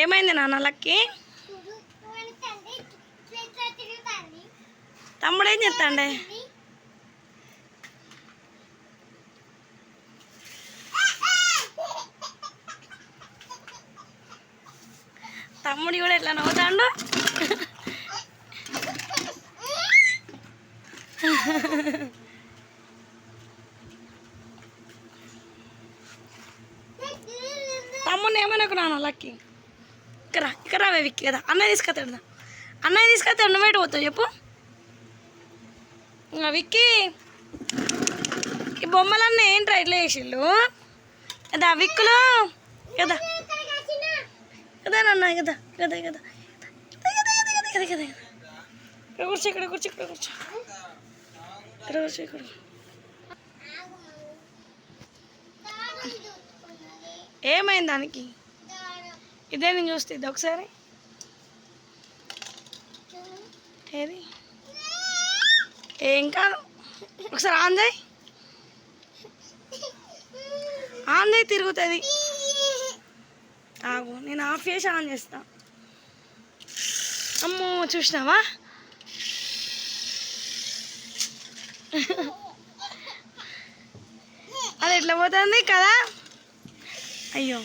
ఏమైంది నాన్న లక్కి? తమ్ముడు ఏం చెప్తాండే తమ్ముడు కూడా ఎట్లా నవ్వుతాడు? తమ్ముడిని ఒక నాన్న లక్కి? ఇక్కడ ఇక్కడ రావే విక్కి కదా అన్నయ్య తీసుకెళ్తాడు అన్నయ్య తీసుకెళ్తాడు నువ్వు బయట పోతావు చెప్పు ఇంకా విక్కి ఈ బొమ్మలన్నీ ఏంట్రా ఇట్లా చేసిళ్ళు కదా విక్కులు కదా కదా నాన్న కదా కదా కదా కదా కదా కదా ఇక్కడ కూర్చో ఇక్కడ కూర్చో ఇక్కడ కూర్చో ఇక్కడ కూర్చో ఇక్కడ ఏమైంది దానికి ఇదే నేను చూస్తే ఇది ఒకసారి. ఏది? ఏం కాదు. ఒకసారి ఆన్ చేయి. ఆన్ చేయి తిరుగుతుంది. ఆగు నేను ఆఫ్ చేసి ఆన్ చేస్తా. అమ్మో చూసినావా? అది ఎట్లా పోతుంది కదా? అయ్యో.